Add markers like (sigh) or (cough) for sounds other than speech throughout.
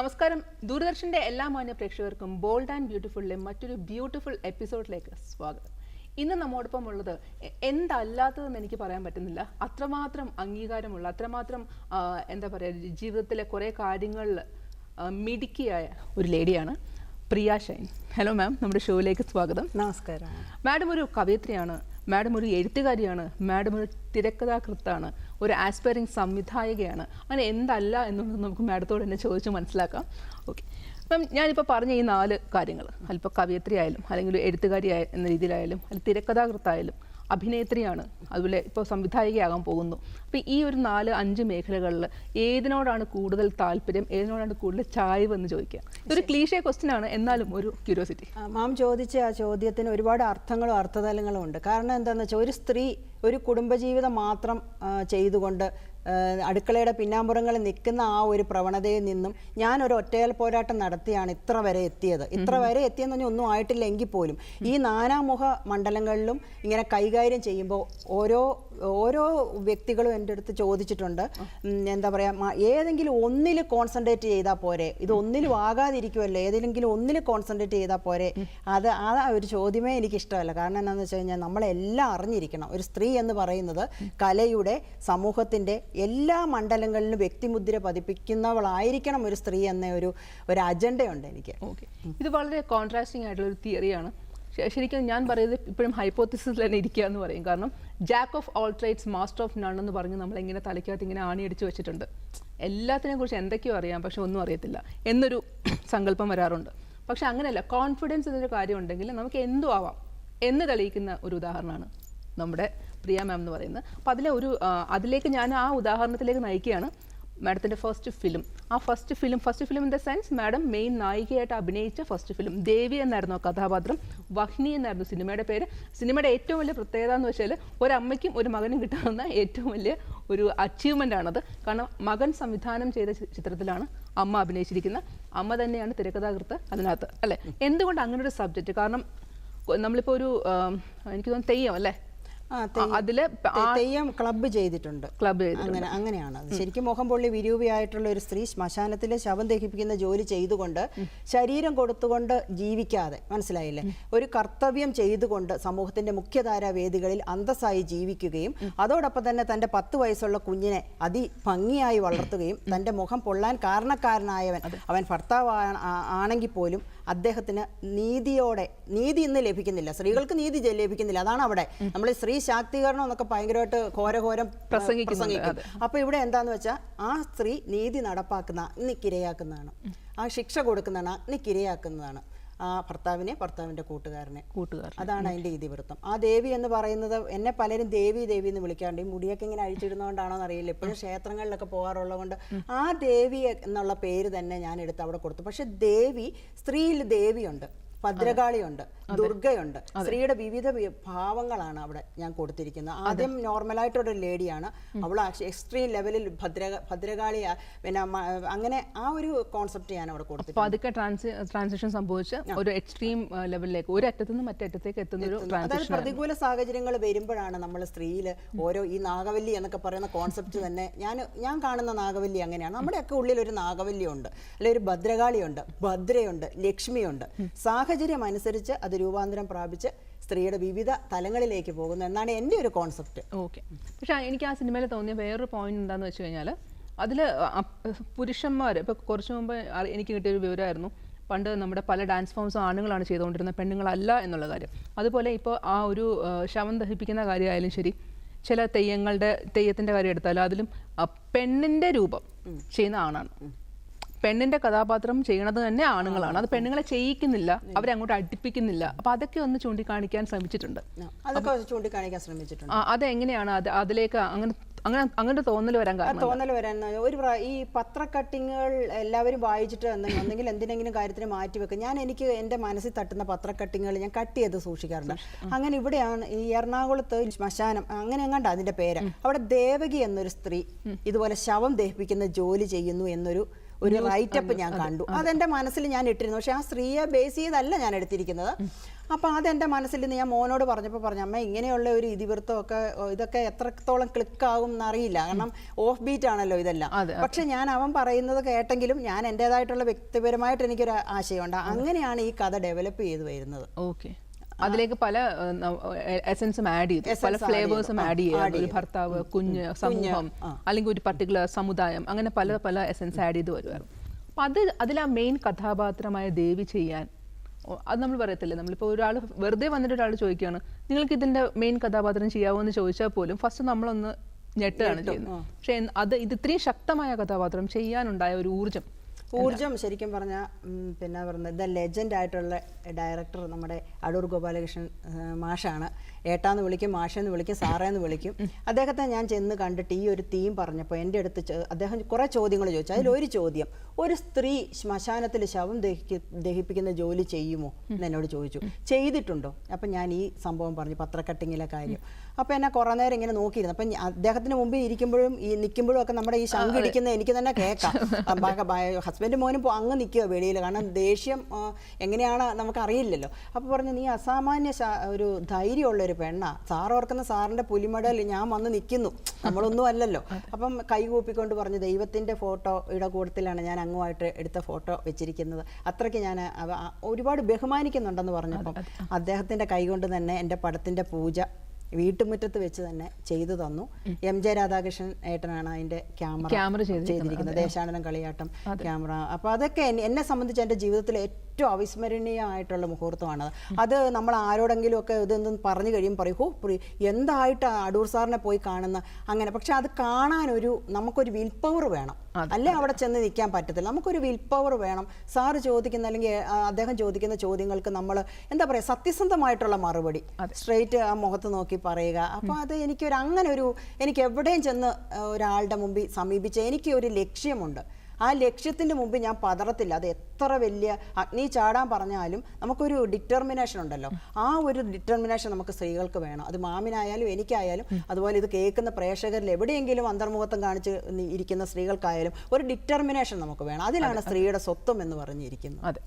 നമസ്കാരം. ദൂരദർശന്റെ എല്ലാ മാന്യ പ്രേക്ഷകർക്കും ബോൾഡ് ആൻഡ് ബ്യൂട്ടിഫുള്ളിലെ മറ്റൊരു ബ്യൂട്ടിഫുൾ എപ്പിസോഡിലേക്ക് സ്വാഗതം. ഇന്ന് നമ്മോടൊപ്പം ഉള്ളത് എന്തല്ലാത്തതെന്ന് എനിക്ക് പറയാൻ പറ്റുന്നില്ല. അത്രമാത്രം അംഗീകാരമുള്ള അത്രമാത്രം എന്താ പറയുക ജീവിതത്തിലെ കുറേ കാര്യങ്ങളിൽ മിടുക്കിയായ ഒരു ലേഡിയാണ് പ്രിയ ഷൈൻ. ഹലോ മാം നമ്മുടെ ഷോയിലേക്ക് സ്വാഗതം. നമസ്കാരം. മാഡം ഒരു കവയിത്രിയാണ്. മാഡം ഒരു എഴുത്തുകാരിയാണ്. മാഡം ഒരു തിരക്കഥാകൃത്താണ്. ഒരു ആസ്പയറിംഗ് സംവിധായകയാണ്. അങ്ങനെ എന്തല്ല എന്നുള്ളത് നമുക്ക് മാഡത്തോട് തന്നെ ചോദിച്ച് മനസ്സിലാക്കാം. ഓക്കെ അപ്പം ഞാനിപ്പോൾ പറഞ്ഞ ഈ നാല് കാര്യങ്ങൾ അല്പം കവിയത്രി ആയാലും അല്ലെങ്കിൽ എഴുത്തുകാരി എന്ന രീതിയിലായാലും അല്ലെങ്കിൽ തിരക്കഥാകൃത്തായാലും അഭിനേത്രിയാണ്. അതുപോലെ ഇപ്പോൾ സംവിധായികയാകാൻ പോകുന്നു. അപ്പോൾ ഈ ഒരു നാല് അഞ്ച് മേഖലകളിൽ ഏതിനോടാണ് കൂടുതൽ താല്പര്യം? ഏതിനോടാണ് കൂടുതൽ ചായ്വ് എന്ന് ചോദിക്കുക. ഇതൊരു ക്ലീഷേ ക്വസ്റ്റ്യൻ ആണ്. എന്നാലും ഒരു ക്യൂരിയോസിറ്റി മാം ചോദിച്ച ആ ചോദ്യത്തിന് ഒരുപാട് അർത്ഥങ്ങളും അർത്ഥതലങ്ങളും ഉണ്ട്. കാരണം എന്താണെന്ന് വെച്ചാൽ ഒരു സ്ത്രീ ഒരു കുടുംബജീവിതം മാത്രം ചെയ്തുകൊണ്ട് അടുക്കളയുടെ പിന്നാമ്പുറങ്ങളിൽ നിൽക്കുന്ന ആ ഒരു പ്രവണതയിൽ നിന്നും ഞാൻ ഒരു ഒറ്റയൽ പോരാട്ടം നടത്തിയാണ് ഇത്ര വരെ എത്തിയത്. ഇത്ര വരെ എത്തിയെന്ന് പറഞ്ഞാൽ ഒന്നും ആയിട്ടില്ലെങ്കിൽ പോലും. ഈ നാനാമുഖ മണ്ഡലങ്ങളിലും ഇങ്ങനെ കൈകാര്യം ചെയ്യുമ്പോൾ ഓരോ ഓരോ വ്യക്തികളും എന്റെ അടുത്ത് ചോദിച്ചിട്ടുണ്ട്. എന്താ പറയുക ഏതെങ്കിലും ഒന്നിൽ കോൺസെൻട്രേറ്റ് ചെയ്താൽ പോരെ. ഇത് ഒന്നിലും ആകാതിരിക്കുമല്ലോ ഏതെങ്കിലും ഒന്നിൽ കോൺസെൻട്രേറ്റ് ചെയ്താൽ പോരെ? അത് ആ ഒരു ചോദ്യമേ എനിക്ക് ഇഷ്ടമല്ല കാരണം എന്താണെന്ന് വെച്ച് കഴിഞ്ഞാൽ നമ്മളെല്ലാം അറിഞ്ഞിരിക്കണം. ഒരു സ്ത്രീ എന്ന് പറയുന്നത് കലയുടെ സമൂഹത്തിന്റെ എല്ലാ മണ്ഡലങ്ങളിലും വ്യക്തിമുദ്ര പതിപ്പിക്കുന്നവളായിരിക്കണം ഒരു സ്ത്രീ എന്ന ഒരു ഒരു അജണ്ടയുണ്ട് എനിക്ക്. ഇത് വളരെ കോൺട്രാസ്റ്റിംഗ് ആയിട്ടുള്ള ഒരു തിയറിയാണ് ശരിക്കും ഞാൻ പറയുന്നത് ഇപ്പോഴും ഹൈപ്പോത്തിസിൽ തന്നെ ഇരിക്കുക എന്ന് പറയും. കാരണം jack of all master of none എന്ന് പറഞ്ഞ് നമ്മൾ എങ്ങനെ തലയ്ക്കകത്ത് ഇങ്ങനെ ആണിയടിച്ച് വെച്ചിട്ടുണ്ട്. എല്ലാത്തിനെ കുറിച്ച് എന്തൊക്കെയോ അറിയാം പക്ഷെ ഒന്നും അറിയത്തില്ല എന്നൊരു (clears throat) സങ്കല്പം വരാറുണ്ട്. പക്ഷെ അങ്ങനെയല്ല കോൺഫിഡൻസ് എന്നൊരു കാര്യം ഉണ്ടെങ്കിൽ നമുക്ക് എന്തും ആവാം എന്ന് തെളിയിക്കുന്ന ഒരു ഉദാഹരണമാണ് നമ്മുടെ പ്രിയ മാം എന്ന് പറയുന്നത്. അപ്പോൾ അതിലെ ഒരു അതിലേക്ക് ഞാൻ ആ ഉദാഹരണത്തിലേക്ക് നയിക്കുകയാണ്. മാഡത്തിന്റെ ഫസ്റ്റ് ഫിലിം ആ first film first film in the sense madam main നായികയായിട്ട് അഭിനയിച്ച ഫസ്റ്റ് ഫിലിം ദേവി എന്നായിരുന്നു ആ കഥാപാത്രം. വഹ്നി എന്നായിരുന്നു സിനിമയുടെ പേര്. സിനിമയുടെ ഏറ്റവും വലിയ പ്രത്യേകത എന്ന് വെച്ചാൽ ഒരമ്മയ്ക്കും ഒരു മകനും കിട്ടാവുന്ന ഏറ്റവും വലിയ ഒരു അച്ചീവ്മെന്റ് ആണത്. കാരണം മകൻ സംവിധാനം ചെയ്ത ചിത്രത്തിലാണ് അമ്മ അഭിനയിച്ചിരിക്കുന്ന അമ്മ തന്നെയാണ് തിരക്കഥാകൃത്ത് അതിനകത്ത് അല്ലേ? എന്തുകൊണ്ട് അങ്ങനെ ഒരു സബ്ജക്റ്റ് കാരണം നമ്മളിപ്പോൾ ഒരു എനിക്ക് തോന്നുന്നു തെയ്യം അല്ലേ? അതിൽ തെയ്യം ക്ലബ്ബ് ചെയ്തിട്ടുണ്ട്. ക്ലബ്ബ് അങ്ങനെ അങ്ങനെയാണ്. ശരിക്കും മുഖം പൊള്ളി വിരൂപിയായിട്ടുള്ള ഒരു സ്ത്രീ ശ്മശാനത്തിലെ ശവം ദഹിപ്പിക്കുന്ന ജോലി ചെയ്തുകൊണ്ട് ശരീരം കൊടുത്തുകൊണ്ട് ജീവിക്കാതെ മനസ്സിലായില്ലേ? ഒരു കർത്തവ്യം ചെയ്തുകൊണ്ട് സമൂഹത്തിന്റെ മുഖ്യധാരാ വേദികളിൽ അന്തസ്സായി ജീവിക്കുകയും അതോടൊപ്പം തന്നെ തന്റെ പത്ത് വയസ്സുള്ള കുഞ്ഞിനെ അതി ഭംഗിയായി വളർത്തുകയും തന്റെ മുഖം പൊള്ളാൻ കാരണക്കാരനായവൻ അവൻ ഭർത്താവ് ആണെങ്കിൽ പോലും അദ്ദേഹത്തിന് നീതിയോടെ നീതി ഇന്ന് ലഭിക്കുന്നില്ല. സ്ത്രീകൾക്ക് നീതി ലഭിക്കുന്നില്ല. അതാണ് അവിടെ. നമ്മൾ സ്ത്രീ ശാക്തീകരണം എന്നൊക്കെ ഭയങ്കരമായിട്ട് ഘോരഘോരം പ്രസംഗിക്കുന്നു പ്രസംഗിക്കുന്നുണ്ട്, പ്രസംഗിക്കും. അപ്പൊ ഇവിടെ എന്താന്ന് വെച്ചാൽ ആ സ്ത്രീ നീതി നടപ്പാക്കുന്ന അഗ്നിക്കിരയാക്കുന്നതാണ്. ആ ശിക്ഷ കൊടുക്കുന്നതാണ് അഗ്നിക്കിരയാക്കുന്നതാണ്. ആ ഭർത്താവിനെ ഭർത്താവിന്റെ കൂട്ടുകാരനെ. കൂട്ടുകാരൻ അതാണ് അതിന്റെ ഇതിവൃത്തം. ആ ദേവി എന്ന് പറയുന്നത് എന്നെ പലരും ദേവി ദേവി എന്ന് വിളിക്കാറുണ്ട്. ഈ മുടിയൊക്കെ ഇങ്ങനെ അഴിച്ചിടുന്നതുകൊണ്ടാണോ എന്നറിയില്ല ഇപ്പോഴും ക്ഷേത്രങ്ങളിലൊക്കെ പോകാറുള്ളത് കൊണ്ട് ആ ദേവി എന്നുള്ള പേര് തന്നെ ഞാൻ എടുത്ത് അവിടെ കൊടുത്തു. പക്ഷെ ദേവി സ്ത്രീയിൽ ദേവിയുണ്ട്. ഭദ്രകാളിയുണ്ട് ദുർഗയുണ്ട്. സ്ത്രീയുടെ വിവിധ ഭാവങ്ങളാണ് അവിടെ ഞാൻ കൊടുത്തിരിക്കുന്നത്. ആദ്യം നോർമലായിട്ടൊരു ലേഡിയാണ്. അവൾ എക്സ്ട്രീം ലെവലിൽ ഭദ്ര ഭദ്രകാളി പിന്നെ അങ്ങനെ ആ ഒരു കോൺസെപ്റ്റ് ഞാൻ അവിടെ കൊടുത്തിട്ടുണ്ട്. അതൊക്കെ ട്രാൻസ് ട്രാൻസിഷൻ സംഭവിച്ച് ഒരു എക്സ്ട്രീം ലെവലിലേക്ക് ഒരു അറ്റത്തു നിന്ന് മറ്റേ അറ്റത്തേക്ക് എത്തുന്ന ഒരു അതായത് പ്രതികൂല സാഹചര്യങ്ങൾ വരുമ്പോഴാണ് നമ്മൾ സ്ത്രീയിൽ ഓരോ ഈ നാഗവല്ലി എന്നൊക്കെ പറയുന്ന കോൺസെപ്റ്റ് തന്നെ ഞാൻ ഞാൻ കാണുന്ന നാഗവല്ലി അങ്ങനെയാണ്. നമ്മുടെയൊക്കെ ഉള്ളിൽ ഒരു നാഗവല്ലി ഉണ്ട് അല്ലെങ്കിൽ ഒരു ഭദ്രകാളിയുണ്ട് ഭദ്രയുണ്ട് ലക്ഷ്മിയുണ്ട്. സാഹചര്യം അനുസരിച്ച് അത് രൂപാന്തരം പ്രാപിച്ച് സ്ത്രീയുടെ വിവിധ തലങ്ങളിലേക്ക് പോകുന്നു. എന്നാണ് എന്റെ ഒരു കോൺസെപ്റ്റ് ഓക്കെ പക്ഷേ എനിക്ക് ആ സിനിമയിൽ തോന്നിയ വേറൊരു പോയിന്റ് എന്താണെന്ന് വെച്ച് കഴിഞ്ഞാൽ അതിൽ പുരുഷന്മാർ ഇപ്പോൾ കുറച്ച് മുമ്പ് എനിക്ക് കിട്ടിയൊരു വിവരമായിരുന്നു. പണ്ട് നമ്മുടെ പല ഡാൻസ് ഫോംസും ആണുങ്ങളാണ് ചെയ്തുകൊണ്ടിരുന്നത് പെണ്ണുങ്ങളല്ല എന്നുള്ള കാര്യം. അതുപോലെ ഇപ്പോൾ ആ ഒരു ശവം ദഹിപ്പിക്കുന്ന കാര്യമായാലും ശരി ചില തെയ്യങ്ങളുടെ തെയ്യത്തിന്റെ കാര്യം എടുത്താലും അതിലും പെണ്ണിന്റെ രൂപം ചെയ്യുന്ന ആണാണ്. പെണ്ണിന്റെ കഥാപാത്രം ചെയ്യണത് തന്നെ ആണുങ്ങളാണ്. അത് പെണ്ണുങ്ങളെ ചെയ്യിക്കുന്നില്ല അവരെ അങ്ങോട്ട് അടുപ്പിക്കുന്നില്ല. അപ്പൊ അതൊക്കെ ഒന്ന് ചൂണ്ടിക്കാണിക്കാൻ ശ്രമിച്ചിട്ടുണ്ട്. അതൊക്കെ ചൂണ്ടിക്കാണിക്കാൻ ശ്രമിച്ചിട്ടുണ്ട്. അതെങ്ങനെയാണ് അത് അതിലേക്ക് അങ്ങനെ അങ്ങനെ അങ്ങനെ തോന്നൽ വരാൻ കാരണം തോന്നൽ വരാൻ ഒരു ഈ പത്ര കട്ടിങ്ങുകൾ എല്ലാവരും വായിച്ചിട്ട് ഒന്നെങ്കിൽ എന്തിനെങ്കിലും കാര്യത്തിന് മാറ്റി വെക്കും. ഞാൻ എനിക്ക് എന്റെ മനസ്സിൽ തട്ടുന്ന പത്ര കട്ടിങ്ങുകൾ ഞാൻ കട്ട് ചെയ്ത് സൂക്ഷിക്കാറുണ്ട്. അങ്ങനെ ഇവിടെയാണ് ഈ എറണാകുളത്ത് ശ്മശാനം അങ്ങനെ എങ്ങാണ്ട് അതിന്റെ പേര്. അവിടെ ദേവകി എന്നൊരു സ്ത്രീ ഇതുപോലെ ശവം ദഹിപ്പിക്കുന്ന ജോലി ചെയ്യുന്നു എന്നൊരു ഒരു റൈറ്റപ്പ് ഞാൻ കണ്ടു. അതെന്റെ മനസ്സിൽ ഞാൻ ഇട്ടിരുന്നു. പക്ഷെ ആ സ്ത്രീയെ ബേസ് ചെയ്തല്ല ഞാൻ എടുത്തിരിക്കുന്നത്. അപ്പൊ അതെന്റെ മനസ്സിൽ നിന്ന് ഞാൻ മോനോട് പറഞ്ഞപ്പോൾ പറഞ്ഞു അമ്മ ഇങ്ങനെയുള്ള ഒരു ഇതിവൃത്തമൊക്കെ ഇതൊക്കെ എത്രത്തോളം ക്ലിക്ക് ആകും എന്നറിയില്ല. കാരണം ഓഫ് ബീറ്റ് ആണല്ലോ ഇതെല്ലാം. പക്ഷെ ഞാൻ അവൻ പറയുന്നത് കേട്ടെങ്കിലും ഞാൻ എന്റെതായിട്ടുള്ള വ്യക്തിപരമായിട്ട് എനിക്കൊരു ആശയമുണ്ട്. അങ്ങനെയാണ് ഈ കഥ ഡെവലപ്പ് ചെയ്ത് വരുന്നത്. ഓക്കെ അതിലേക്ക് പല എസൻസും ആഡ് ചെയ്തു. പല ഫ്ലേവേഴ്സും ആഡ് ചെയ്യുക ചെയ്യാം ഒരു. ഭർത്താവ് കുഞ്ഞ് സമൂഹം അല്ലെങ്കിൽ ഒരു പർട്ടിക്കുലർ സമുദായം. അങ്ങനെ പല പല എസൻസ് ആഡ് ചെയ്ത് വരുമായിരുന്നു അപ്പം അത് അതിൽ ആ മെയിൻ കഥാപാത്രമായ ദേവി ചെയ്യാൻ അത് നമ്മൾ പറയത്തില്ലേ? നമ്മളിപ്പോൾ ഒരാൾ വെറുതെ വന്നിട്ട് ഒരാൾ ചോദിക്കുകയാണ് നിങ്ങൾക്ക് ഇതിന്റെ മെയിൻ കഥാപാത്രം ചെയ്യാവോ? എന്ന് ചോദിച്ചാൽ പോലും ഫസ്റ്റ് നമ്മളൊന്ന് ഞെട്ടുകയാണ് ചെയ്യുന്നത്. പക്ഷെ അത് ഇത് ഇത്രയും ശക്തമായ കഥാപാത്രം ചെയ്യാനുണ്ടായ ഒരു ഊർജം ഊർജം ശരിക്കും പറഞ്ഞാൽ പിന്നെ പറഞ്ഞത് ദ ലെജൻഡ് ആയിട്ടുള്ള ഡയറക്ടർ നമ്മുടെ അടൂർ ഗോപാലകൃഷ്ണൻ മാഷാണ്. ഏട്ടാന്ന് വിളിക്കും മാഷെന്ന് വിളിക്കും സാറേന്ന് വിളിക്കും. അദ്ദേഹത്തെ ഞാൻ ചെന്ന് കണ്ടിട്ട് ഈ ഒരു തീം പറഞ്ഞപ്പോൾ എന്റെ അടുത്ത് അദ്ദേഹം കുറേ ചോദ്യങ്ങൾ ചോദിച്ചു. അതിലൊരു ചോദ്യം ഒരു സ്ത്രീ ശ്മശാനത്തിൽ ശവം ദഹിക്ക ദഹിപ്പിക്കുന്ന ജോലി ചെയ്യുമോ എന്ന് എന്നോട് ചോദിച്ചു. ചെയ്തിട്ടുണ്ടോ? അപ്പം ഞാൻ ഈ സംഭവം പറഞ്ഞു പത്രക്കട്ടിങ്ങിലെ കാര്യം. അപ്പോൾ എന്നെ കുറേ നേരം ഇങ്ങനെ നോക്കിയിരുന്നു. അപ്പം അദ്ദേഹത്തിന് മുമ്പിൽ ഇരിക്കുമ്പോഴും ഈ നിൽക്കുമ്പോഴും ഒക്കെ നമ്മുടെ ഈ ശംഖ് ഇടിക്കുന്ന എനിക്ക് തന്നെ കേൾക്കാം. ഹസ്ബൻഡ് മോനും പോ- അങ്ങ് നിൽക്കുക വെളിയിൽ. കാരണം ദേഷ്യം എങ്ങനെയാണ് നമുക്ക് അറിയില്ലല്ലോ അപ്പോൾ പറഞ്ഞു നീ അസാമാന്യ ഒരു ധൈര്യമുള്ള ഒരു പെണ്ണാ. സാർ ഓർക്കുന്ന സാറിന്റെ പുലിമടയിൽ ഞാൻ വന്ന് നിൽക്കുന്നു നമ്മളൊന്നും അല്ലല്ലോ. അപ്പം കൈകൂപ്പിക്കൊണ്ട് പറഞ്ഞു ദൈവത്തിന്റെ ഫോട്ടോയുടെ കൂട്ടത്തിലാണ് ഞാൻ അങ്ങുമായിട്ട് എടുത്ത ഫോട്ടോ വെച്ചിരിക്കുന്നത്. അത്രയ്ക്ക് ഞാൻ ഒരുപാട് ബഹുമാനിക്കുന്നുണ്ടെന്ന് പറഞ്ഞപ്പം അദ്ദേഹത്തിന്റെ കൈകൊണ്ട് തന്നെ എന്റെ പടത്തിന്റെ പൂജ വീട്ടുമുറ്റത്ത് വെച്ച് തന്നെ ചെയ്തു തന്നു. എം ജെ രാധാകൃഷ്ണൻ ഏട്ടനാണ് അതിന്റെ ക്യാമറ ക്യാമറ ചെയ്തിരിക്കുന്നത്, ദേശാടനം കളിയാട്ടം ക്യാമറ. അപ്പൊ അതൊക്കെ എന്നെ- സംബന്ധിച്ച് എന്റെ ജീവിതത്തിൽ ഏറ്റവും അവിസ്മരണീയമായിട്ടുള്ള മുഹൂർത്തമാണ്. അത് നമ്മൾ ആരോടെങ്കിലും ഒക്കെ ഇതൊന്നും പറഞ്ഞു കഴിയും പറയും ഹോ എന്തായിട്ട് അടൂർ സാറിനെ പോയി കാണുന്ന അങ്ങനെ. പക്ഷെ അത് കാണാൻ ഒരു നമുക്കൊരു വിൽ പവർ വേണം. അല്ലെ? അവിടെ ചെന്ന് നിൽക്കാൻ പറ്റത്തില്ല. നമുക്കൊരു വിൽ പവർ വേണം. സാറ് ചോദിക്കുന്ന അല്ലെങ്കിൽ അദ്ദേഹം ചോദിക്കുന്ന ചോദ്യങ്ങൾക്ക് നമ്മൾ എന്താ പറയുക സത്യസന്ധമായിട്ടുള്ള മറുപടി. സ്ട്രെയിറ്റ് ആ മുഖത്ത് നോക്കി പറയുക. അപ്പോൾ അത് എനിക്കൊരു അങ്ങനെ ഒരു എനിക്ക് എവിടെയും ചെന്ന് ഒരാളുടെ മുമ്പിൽ സമീപിച്ച എനിക്ക് ഒരു ലക്ഷ്യമുണ്ട്. ആ ലക്ഷ്യത്തിന്റെ മുമ്പ് ഞാൻ പതറത്തില്ല. അത് എത്ര വലിയ അഗ്നി ചാടാൻ പറഞ്ഞാലും നമുക്കൊരു ഡിറ്റർമിനേഷൻ ഉണ്ടല്ലോ. ആ ഒരു ഡിറ്റർമിനേഷൻ നമുക്ക് സ്ത്രീകൾക്ക് വേണം. അത് മാമിനായാലും എനിക്കായാലും അതുപോലെ ഇത് കേൾക്കുന്ന പ്രേക്ഷകരിൽ എവിടെയെങ്കിലും അന്തർമുഖത്വം കാണിച്ച് ഇരിക്കുന്ന സ്ത്രീകൾക്കായാലും ഒരു ഡിറ്റർമിനേഷൻ നമുക്ക് വേണം. അതിലാണ് സ്ത്രീയുടെ സ്വത്വം എന്ന് പറഞ്ഞിരിക്കുന്നത്. അതെ.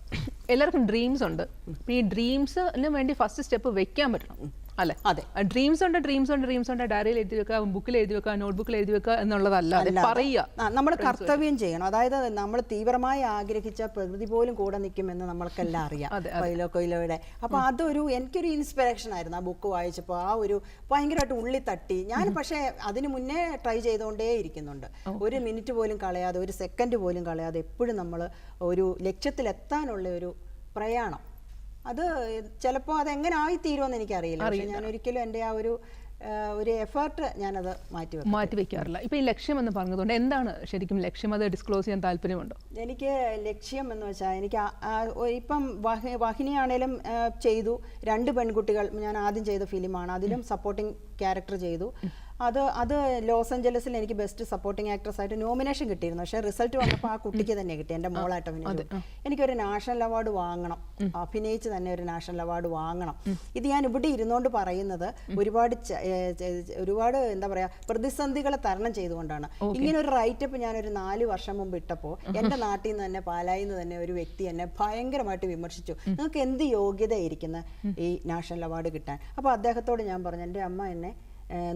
എല്ലാവർക്കും ഡ്രീംസ് ഉണ്ട്. ഈ ഡ്രീംസിന് വേണ്ടി ഫസ്റ്റ് സ്റ്റെപ്പ് വെക്കാൻ പറ്റണം. അല്ലെ? അതെ. ഡ്രീംസ് ഉണ്ട് ഡ്രീംസ് ഉണ്ട് ഡ്രീംസ് ഉണ്ട്. ഡയറിയിൽ എഴുതി വെക്കുക ബുക്കിൽ എഴുതി വെക്കുക നോട്ട്ബുക്കിൽ എഴുതി വെക്കുക എന്നുള്ളതല്ല. അതെ പറയുക. നമ്മൾ കർത്തവ്യം ചെയ്യണം. അതായത് നമ്മൾ തീവ്രമായി ആഗ്രഹിച്ച പ്രകൃതി പോലും കൂടെ നിൽക്കുമെന്ന് നമ്മൾക്കെല്ലാം അറിയാം. കൊയിലോ കൊയിലോയുടെ. അപ്പൊ അതൊരു എനിക്കൊരു ഇൻസ്പിറേഷൻ ആയിരുന്നു ആ ബുക്ക് വായിച്ചപ്പോൾ. ആ ഒരു ഭയങ്കരമായിട്ട് ഉള്ളി തട്ടി. ഞാൻ പക്ഷേ അതിന് മുന്നേ ട്രൈ ചെയ്തുകൊണ്ടേ ഇരിക്കുന്നുണ്ട്. ഒരു മിനിറ്റ് പോലും കളയാതെ ഒരു സെക്കൻഡ് പോലും കളയാതെ എപ്പോഴും നമ്മൾ ഒരു ലക്ഷ്യത്തിലെത്താനുള്ള ഒരു പ്രയാണം. അത് ചിലപ്പോൾ അതെങ്ങനെ എങ്ങനെ ആയിത്തീരുമെന്ന് എനിക്കറിയില്ല. പക്ഷേ ഞാൻ ഒരിക്കലും എന്റെ ആ ഒരു ഒരു എഫേർട്ട് ഞാനത് മാറ്റി മാറ്റി വെക്കാറില്ല ഇപ്പം ഈ ലക്ഷ്യം എന്ന് പറഞ്ഞതുകൊണ്ട് എന്താണ് ശരിക്കും ലക്ഷ്യം? അത് ഡിസ്ക്ലോസ് ചെയ്യാൻ താല്പര്യമുണ്ടോ? എനിക്ക് ലക്ഷ്യം എന്ന് വെച്ചാൽ എനിക്ക് ഇപ്പം വാഹിനിയാണേലും ചെയ്തു. രണ്ട് പെൺകുട്ടികൾ ഞാൻ ആദ്യം ചെയ്ത ഫിലിമാണ്. അതിലും സപ്പോർട്ടിംഗ് ക്യാരക്ടർ ചെയ്തു. അത് അത് ലോസ് ഏഞ്ചലസിൽ എനിക്ക് ബെസ്റ്റ് സപ്പോർട്ടിംഗ് ആക്ട്രസ് ആയിട്ട് നോമിനേഷൻ കിട്ടിയിരുന്നു. പക്ഷേ റിസൾട്ട് വന്നപ്പോൾ ആ കുട്ടിക്ക് തന്നെ കിട്ടി. എന്റെ മോളായിട്ട് അഭിനയിച്ചു എനിക്കൊരു നാഷണൽ അവാർഡ് വാങ്ങണം. അഭിനയിച്ച് തന്നെ ഒരു നാഷണൽ അവാർഡ് വാങ്ങണം. ഇത് ഞാൻ ഇവിടെ ഇരുന്നുകൊണ്ട് പറയുന്നത് ഒരുപാട് ഒരുപാട് എന്താ പറയാ പ്രതിസന്ധികളെ തരണം ചെയ്തുകൊണ്ടാണ്. ഇങ്ങനെ ഒരു റൈറ്റപ്പ് ഞാൻ ഒരു നാല് വർഷം മുമ്പ് ഇട്ടപ്പോൾ എന്റെ നാട്ടിൽ നിന്ന് തന്നെ പാലായിൽ നിന്ന് തന്നെ ഒരു വ്യക്തി എന്നെ ഭയങ്കരമായിട്ട് വിമർശിച്ചു. നിങ്ങൾക്ക് എന്ത് യോഗ്യതയായിരിക്കുന്ന ഈ നാഷണൽ അവാർഡ് കിട്ടാൻ? അപ്പോൾ അദ്ദേഹത്തോട് ഞാൻ പറഞ്ഞു എന്റെ അമ്മ എന്നെ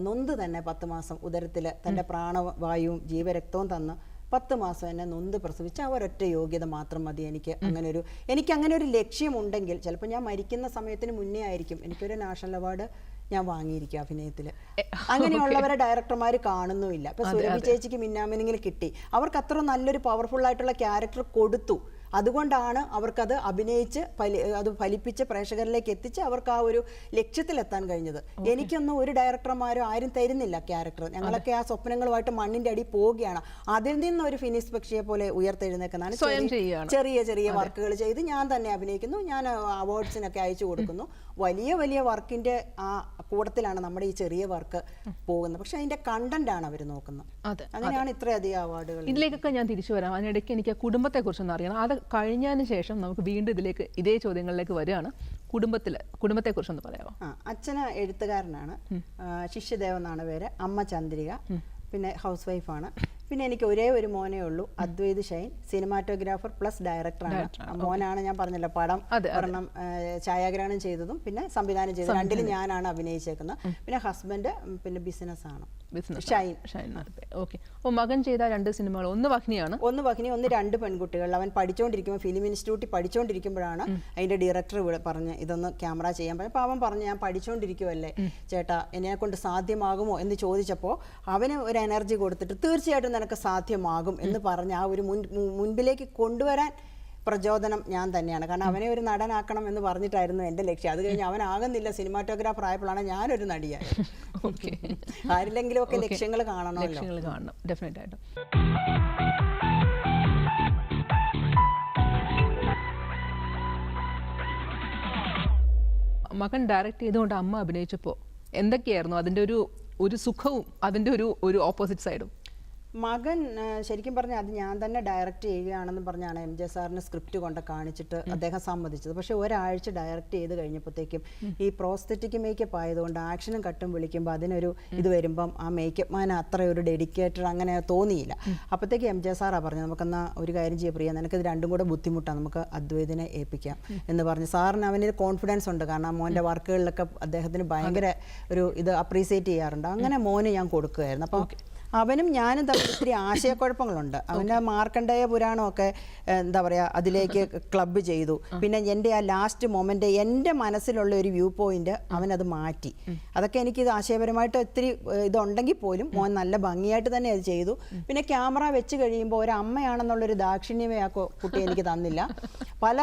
നൊന്ത് തന്നെ പത്ത് മാസം ഉദരത്തിൽ തന്റെ പ്രാണവായുവും ജീവരക്തവും തന്ന് പത്ത് മാസം എന്നെ നൊന്ത് പ്രസവിച്ച ആ ഒരൊറ്റ യോഗ്യത മാത്രം മതി എനിക്ക് അങ്ങനെ ഒരു എനിക്ക് അങ്ങനെ ഒരു ലക്ഷ്യമുണ്ടെങ്കിൽ ചിലപ്പോൾ ഞാൻ മരിക്കുന്ന സമയത്തിന് മുന്നേ ആയിരിക്കും. എനിക്കൊരു നാഷണൽ അവാർഡ് ഞാൻ വാങ്ങിയിരിക്കും അഭിനയത്തിൽ അങ്ങനെയുള്ളവരെ ഡയറക്ടർമാർ കാണുന്നുമില്ല. ഇപ്പൊ സുരഭി ചേച്ചിക്ക് മിന്നാമിനിങ്ങിൽ കിട്ടി. അവർക്ക് അത്ര നല്ലൊരു പവർഫുൾ ആയിട്ടുള്ള ക്യാരക്ടർ കൊടുത്തു. അതുകൊണ്ടാണ് അവർക്കത് അഭിനയിച്ച് ഫലി അത് ഫലിപ്പിച്ച് പ്രേക്ഷകരിലേക്ക് എത്തിച്ച് അവർക്ക് ആ ഒരു ലക്ഷ്യത്തിലെത്താൻ കഴിഞ്ഞത്. എനിക്കൊന്നും ഒരു ഡയറക്ടർമാരും ആരും തരുന്നില്ല ക്യാരക്ടർ. ഞങ്ങളൊക്കെ ആ സ്വപ്നങ്ങളുമായിട്ട് മണ്ണിന്റെ അടി പോവുകയാണ്. അതിൽ നിന്ന് ഒരു ഫിനിഷ് പക്ഷിയെ പോലെ ഉയർത്തെഴുന്നേക്കുന്നതാണ്. ചെറിയ ചെറിയ വർക്കുകൾ ചെയ്ത് ഞാൻ തന്നെ അഭിനയിക്കുന്നു. ഞാൻ അവാർഡ്സിനൊക്കെ അയച്ചു കൊടുക്കുന്നു. വലിയ വലിയ വർക്കിന്റെ ആ കൂടത്തിലാണ് നമ്മുടെ ഈ ചെറിയ വർക്ക് പോകുന്നത്. പക്ഷെ അതിന്റെ കണ്ടന്റ് ആണ് അവർ നോക്കുന്നത്. അങ്ങനെയാണ് ഇത്രയധികം അവാർഡുകൾ ഇതിലേക്കൊക്കെ ഞാൻ തിരിച്ചു വരാം. അതിനിടയ്ക്ക് എനിക്ക് കുടുംബത്തെ കുറിച്ചൊന്ന് അറിയണം. അത് കഴിഞ്ഞതിന് ശേഷം നമുക്ക് വീണ്ടും ഇതിലേക്ക് ഇതേ ചോദ്യങ്ങളിലേക്ക് വരികയാണ്. കുടുംബത്തിൽ കുടുംബത്തെ കുറിച്ചൊന്ന് പറയാമോ ആ അച്ഛന് എഴുത്തുകാരനാണ്. ആ, ശിഷ്യദേവ് എന്നാണ് പേര്. അമ്മ ചന്ദ്രിക. പിന്നെ ഹൗസ് വൈഫാണ് പിന്നെ എനിക്ക് ഒരേ ഒരു മോനേ ഉള്ളൂ അദ്വൈത് ഷൈൻ സിനിമാറ്റോഗ്രാഫർ പ്ലസ് ഡയറക്ടറാണ്. മോനാണ് ഞാൻ പറഞ്ഞല്ലോ പടം ഒരെണ്ണം ഛായാഗ്രഹണം ചെയ്തതും പിന്നെ സംവിധാനം ചെയ്തതും. രണ്ടിലും ഞാനാണ് അഭിനയിച്ചേക്കുന്നത്. പിന്നെ ഹസ്ബൻഡ് പിന്നെ ബിസിനസ് ആണ് ഷൈൻ. ഷൈൻ ഓക്കെ. അപ്പോൾ മകൻ ചെയ്ത രണ്ട് സിനിമകൾ ഒന്ന് വഹ്നിയാണ്. ഒന്ന് വഹ്നി ഒന്ന് രണ്ട് പെൺകുട്ടികൾ. അവൻ പഠിച്ചുകൊണ്ടിരിക്കുമ്പോൾ ഫിലിം ഇൻസ്റ്റിറ്റ്യൂട്ടിൽ പഠിച്ചുകൊണ്ടിരിക്കുമ്പോഴാണ് അതിന്റെ ഡയറക്ടർ ഇവിടെ പറഞ്ഞ് ഇതൊന്ന് ക്യാമറ ചെയ്യാൻ പറഞ്ഞു അപ്പോൾ അവൻ പറഞ്ഞു ഞാൻ പഠിച്ചുകൊണ്ടിരിക്കുമല്ലേ ചേട്ടാ എന്നെ കൊണ്ട് സാധ്യമാകുമോ? എന്ന് ചോദിച്ചപ്പോൾ അവന് ഒരു എനർജി കൊടുത്തിട്ട് തീർച്ചയായിട്ടും നിനക്ക് സാധ്യമാകും എന്ന് പറഞ്ഞ് ആ ഒരു മുൻ മുൻപിലേക്ക് കൊണ്ടുവരാൻ പ്രചോദനം ഞാൻ തന്നെയാണ്. കാരണം അവനെ ഒരു നടനാക്കണം എന്ന് പറഞ്ഞിട്ടായിരുന്നു എന്റെ ലക്ഷ്യം. അത് കഴിഞ്ഞ് അവനാകുന്നില്ല സിനിമാറ്റോഗ്രാഫർ ആയപ്പോഴാണ് ഞാനൊരു നടിയായത്. (laughs) ഓക്കെ. ആരിലെങ്കിലും ഒക്കെ ലക്ഷ്യങ്ങൾ കാണണമല്ലോ. ലക്ഷ്യങ്ങൾ കാണണം. ഡെഫിനറ്റ് ആയിട്ടും. മകൻ ഡയറക്റ്റ് ചെയ്തുകൊണ്ട് അമ്മ അഭിനയിച്ചപ്പോൾ എന്തൊക്കെയായിരുന്നു? അതിന്റെ ഒരു ഒരു സുഖവും അതിന്റെ ഒരു ഒരു ഓപ്പോസിറ്റ് സൈഡും മകൻ ശരിക്കും പറഞ്ഞാൽ അത് ഞാൻ തന്നെ ഡയറക്റ്റ് ചെയ്യുകയാണെന്ന് പറഞ്ഞാണ് എം ജെ സാറിന് സ്ക്രിപ്റ്റ് കൊണ്ട് കാണിച്ചിട്ട് അദ്ദേഹം സമ്മതിച്ചത്. പക്ഷേ ഒരാഴ്ച ഡയറക്റ്റ് ചെയ്ത് കഴിഞ്ഞപ്പോഴത്തേക്കും ഈ പ്രോസ്തറ്റിക് മേക്കപ്പ് ആയതുകൊണ്ട് ആക്ഷനും കട്ടും വിളിക്കുമ്പോൾ അതിനൊരു ഇത് വരുമ്പം ആ മേക്കപ്പ് മാൻ അത്ര ഒരു ഡെഡിക്കേറ്റഡ് അങ്ങനെ തോന്നിയില്ല. അപ്പോഴത്തേക്ക് എം ജെ സാറാണ് പറഞ്ഞത് നമുക്കെന്നാ ഒരു കാര്യം ചെയ്യാൻ പ്രിയ നിനക്കിത് രണ്ടും കൂടെ ബുദ്ധിമുട്ടാണ് നമുക്ക് അദ്വൈതിനെ ഏൽപ്പിക്കാം. എന്ന് പറഞ്ഞു സാറിന് അവന് കോൺഫിഡൻസ് ഉണ്ട്. കാരണം മോന്റെ വർക്കുകളിലൊക്കെ അദ്ദേഹത്തിന് ഭയങ്കര ഒരു ഇത് അപ്രീസിയേറ്റ് ചെയ്യാറുണ്ട്. അങ്ങനെ മോന് ഞാൻ കൊടുക്കുകയായിരുന്നു അപ്പോൾ അവനും ഞാനും തമ്മിൽ ഇത്തിരി ആശയക്കുഴപ്പങ്ങളുണ്ട്. അവന്റെ മാർക്കണ്ഡേയ പുരാണമൊക്കെ എന്താ പറയുക അതിലേക്ക് ക്ലബ്ബ് ചെയ്തു. പിന്നെ എന്റെ ആ ലാസ്റ്റ് മൊമെന്റ് എന്റെ മനസ്സിലുള്ള ഒരു വ്യൂ പോയിന്റ് അവനത് മാറ്റി. അതൊക്കെ എനിക്ക് ഇത് ആശയപരമായിട്ട് ഒത്തിരി ഇതുണ്ടെങ്കിൽ പോലും മോൻ നല്ല ഭംഗിയായിട്ട് തന്നെ അത് ചെയ്തു. പിന്നെ ക്യാമറ വെച്ച് കഴിയുമ്പോൾ ഒരു അമ്മയാണെന്നുള്ളൊരു ദാക്ഷിണ്യമേ ആ കുട്ടി എനിക്ക് തന്നില്ല. പല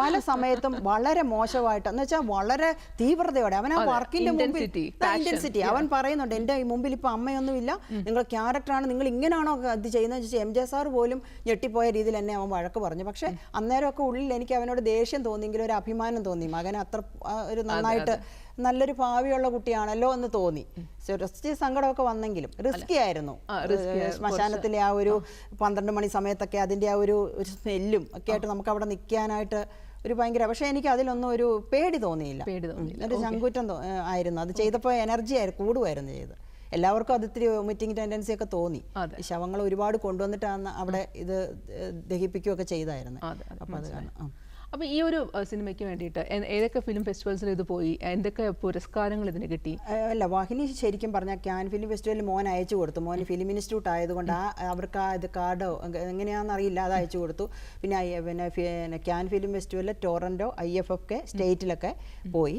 പല സമയത്തും വളരെ മോശമായിട്ട് എന്ന് വെച്ചാൽ വളരെ തീവ്രതയോടെ. അവൻ ആ വർക്കിന്റെ മുമ്പിൽ ഇന്റൻസിറ്റി അവൻ പറയുന്നുണ്ട് എന്റെ മുമ്പിൽ ഇപ്പൊ അമ്മയൊന്നുമില്ല. നിങ്ങൾ ക്യാരക്ടറാണ് നിങ്ങൾ ഇങ്ങനെയാണോ അത് ചെയ്യുന്നത് ചോദിച്ചാൽ എം ജെ സാർ പോലും ഞെട്ടിപ്പോയ രീതിയിൽ എന്നെ അവൻ വഴക്ക് പറഞ്ഞു. പക്ഷെ അന്നേരമൊക്കെ ഉള്ളിൽ എനിക്ക് അവനോട് ദേഷ്യം തോന്നിയെങ്കിലും ഒരു അഭിമാനം തോന്നി. മകൻ അത്ര ഒരു നന്നായിട്ട് നല്ലൊരു ഭാവിയുള്ള കുട്ടിയാണല്ലോ എന്ന് തോന്നി. റിസ്കി സങ്കടമൊക്കെ വന്നെങ്കിലും റിസ്കി ആയിരുന്നു. ശ്മശാനത്തിലെ ആ ഒരു പന്ത്രണ്ട് മണി സമയത്തൊക്കെ അതിന്റെ ആ ഒരു ഒരു സ്മെല്ലും ഒക്കെ ആയിട്ട് നമുക്ക് അവിടെ നിൽക്കാനായിട്ട് ഒരു ഭയങ്കര പക്ഷെ എനിക്ക് അതിലൊന്നും ഒരു പേടി തോന്നിയില്ല. പേടി തോന്നിയില്ല. ഒരു ചങ്കൂറ്റം ആയിരുന്നു. അത് ചെയ്തപ്പോൾ എനർജി ആയിരുന്നു കൂടുമായിരുന്നു ചെയ്ത് എല്ലാവർക്കും അത് ഇത്തിരി വൊമിറ്റിംഗ് ടെൻഡൻസി ഒക്കെ തോന്നി. ശവങ്ങൾ ഒരുപാട് കൊണ്ടുവന്നിട്ടാണ് അവിടെ ഇത് ദഹിപ്പിക്കുകയൊക്കെ ചെയ്തായിരുന്നു. അതെ, അതെ, കാരണം. അപ്പോൾ ഈ ഒരു സിനിമയ്ക്ക് വേണ്ടിയിട്ട് ഏതൊക്കെ ഫിലിം ഫെസ്റ്റിവൽസിൽ ഇത് പോയി? എന്തൊക്കെ പുരസ്കാരങ്ങൾ ഇതിന് കിട്ടി? അല്ല വാഹിനി ശരിക്കും പറഞ്ഞാൽ ക്യാൻ ഫിലിം ഫെസ്റ്റിവലിൽ മോൻ അയച്ചു കൊടുത്തു. മോൻ ഫിലിം ഇൻസ്റ്റിറ്റ്യൂട്ട് ആയതുകൊണ്ട് ആ അവർക്ക് ആ ഇത് കാർഡോ എങ്ങനെയാണെന്ന് അറിയില്ല അത് അയച്ചു കൊടുത്തു. പിന്നെ പിന്നെ ക്യാൻ ഫിലിം ഫെസ്റ്റിവലിൽ Toronto I F F K സ്റ്റേറ്റിലൊക്കെ പോയി.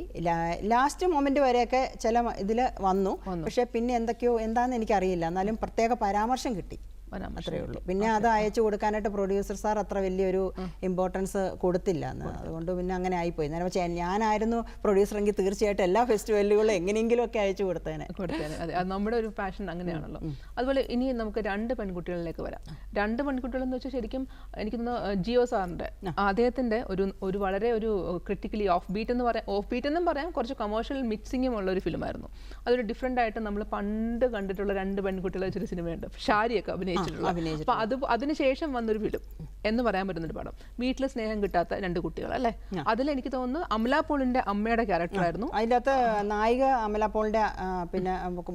ലാസ്റ്റ് മൊമെന്റ് വരെയൊക്കെ ചില ഇതിൽ വന്നു. പക്ഷേ പിന്നെ എന്തൊക്കെയോ എന്താണെന്ന് എനിക്കറിയില്ല. എന്നാലും പ്രത്യേക പരാമർശം കിട്ടി. അത്രേ ഉള്ളൂ പിന്നെ അത് അയച്ചു കൊടുക്കാനായിട്ട് പ്രൊഡ്യൂസർ സാർ അത്ര വലിയൊരു ഇമ്പോർട്ടൻസ് കൊടുത്തില്ല എന്ന്. അതുകൊണ്ട് പിന്നെ അങ്ങനെ ആയിപ്പോയി. നേരം പക്ഷേ ഞാനായിരുന്നു പ്രൊഡ്യൂസർ എങ്കിൽ തീർച്ചയായിട്ടും എല്ലാ ഫെസ്റ്റിവലുകളും എങ്ങനെയെങ്കിലും ഒക്കെ അയച്ചു കൊടുത്തേനെ. കൊടുത്തേനെ. അതെ. നമ്മുടെ ഒരു പാഷൻ അങ്ങനെയാണല്ലോ. അതുപോലെ ഇനി നമുക്ക് രണ്ട് പെൺകുട്ടികളിലേക്ക് വരാം. രണ്ട് പെൺകുട്ടികൾ എന്ന് വെച്ചാൽ ശരിക്കും എനിക്ക് തോന്നുന്നു ജിയോ സാറിന്റെ അദ്ദേഹത്തിന്റെ ഒരു ഒരു വളരെ ഒരു ക്രിട്ടിക്കലി ഓഫ് ബീറ്റ് എന്ന് പറയാം ഓഫ് ബീറ്റ് എന്നും പറയാം കുറച്ച് കൊമേഴ്ഷ്യൽ മിക്സിങ്ങും ഉള്ള ഒരു ഫിലിമായിരുന്നു അതൊരു ഡിഫറെന്റ് ആയിട്ട് നമ്മൾ പണ്ട് കണ്ടിട്ടുള്ള രണ്ട് പെൺകുട്ടികളെ വെച്ചൊരു സിനിമയുണ്ട് ഷാരിയൊക്കെ അഭിനയിച്ചിട്ടുള്ള അഭിനയിച്ചിട്ടുള്ള. അപ്പൊ അത് അതിനുശേഷം വന്നൊരു വിടും എന്ന് പറയാൻ പറ്റുന്ന ഒരു പടം. വീട്ടിൽ സ്നേഹം കിട്ടാത്ത രണ്ട് കുട്ടികൾ അല്ലേ? അതിൽ എനിക്ക് തോന്നുന്നു അമല പോളിന്റെ അമ്മയുടെ ക്യാരക്ടറായിരുന്നു. അതിന്റെ അകത്ത് നായിക അമല പോളിന്റെ പിന്നെ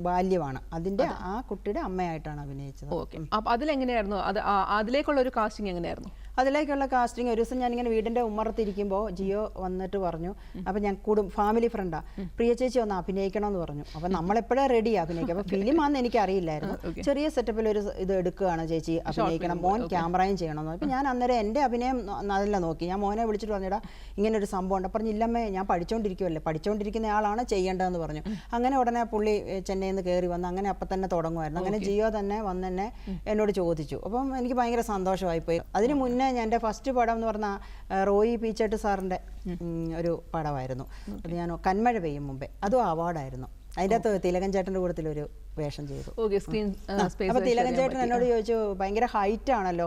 ബാല്യമാണ്. അതിന്റെ ആ കുട്ടിയുടെ അമ്മയായിട്ടാണ് അഭിനയിച്ചത്. ഓക്കെ. അപ്പൊ അതിലെങ്ങനെയായിരുന്നു? അത് അതിലേക്കുള്ള ഒരു കാസ്റ്റിംഗ് എങ്ങനെയായിരുന്നു? അതിലേക്കുള്ള കാസ്റ്റിംഗ് ഒരു ദിവസം ഞാനിങ്ങനെ വീടിന്റെ ഉമ്മറത്തിരിക്കുമ്പോൾ ജിയോ വന്നിട്ട് പറഞ്ഞു അപ്പം ഞാൻ കൂടും ഫാമിലി ഫ്രണ്ടാ പ്രിയ ചേച്ചി ഒന്ന് അഭിനയിക്കണം എന്ന് പറഞ്ഞു. അപ്പം നമ്മളെപ്പോഴേ റെഡി അഭിനയിക്കാം അപ്പം ഫിലിം ആണെന്ന് എനിക്ക് അറിയില്ലായിരുന്നു ചെറിയ സെറ്റപ്പിൽ ഒരു ഇത് എടുക്കുകയാണ് ചേച്ചി അഭിനയിക്കണം. മോൻ ക്യാമറയും ചെയ്യണമെന്ന് അപ്പം ഞാൻ അന്നേരം എന്റെ അഭിനയം നല്ല നോക്കി. ഞാൻ മോനെ വിളിച്ചിട്ട് പറഞ്ഞിടാ ഇങ്ങനെ ഒരു സംഭവം ഉണ്ട്. പറഞ്ഞു ഇല്ലമ്മേ ഞാൻ പഠിച്ചുകൊണ്ടിരിക്കുമല്ലേ പഠിച്ചുകൊണ്ടിരിക്കുന്ന ആളാണ് ചെയ്യേണ്ടതെന്ന് പറഞ്ഞു. അങ്ങനെ ഉടനെ പുള്ളി ചെന്നൈയിൽ നിന്ന് കയറി വന്ന് അങ്ങനെ അപ്പൊ തന്നെ തുടങ്ങുമായിരുന്നു. അങ്ങനെ ജിയോ തന്നെ വന്ന് തന്നെ എന്നോട് ചോദിച്ചു. അപ്പം എനിക്ക് ഭയങ്കര സന്തോഷമായി പോയി അതിന് മുന്നേ ഞാൻ എന്റെ ഫസ്റ്റ് പടം എന്ന് പറഞ്ഞാൽ റോയി പീച്ചേട്ട് സാറിന്റെ ഒരു പടമായിരുന്നു. അത് ഞാൻ കന്മഴ പെയ്യും മുമ്പേ. അതും അവാർഡായിരുന്നു. അതിന്റെ അകത്ത് തിലകൻ ചേട്ടന്റെ കൂട്ടത്തിലൊരു വേഷം ചെയ്തു. ഓക്കെ സ്ക്രീൻ സ്പേസ് അപ്പൊ തിലകൻ ചേട്ടൻ എന്നോട് ചോദിച്ചു ഭയങ്കര ഹൈറ്റ് ആണല്ലോ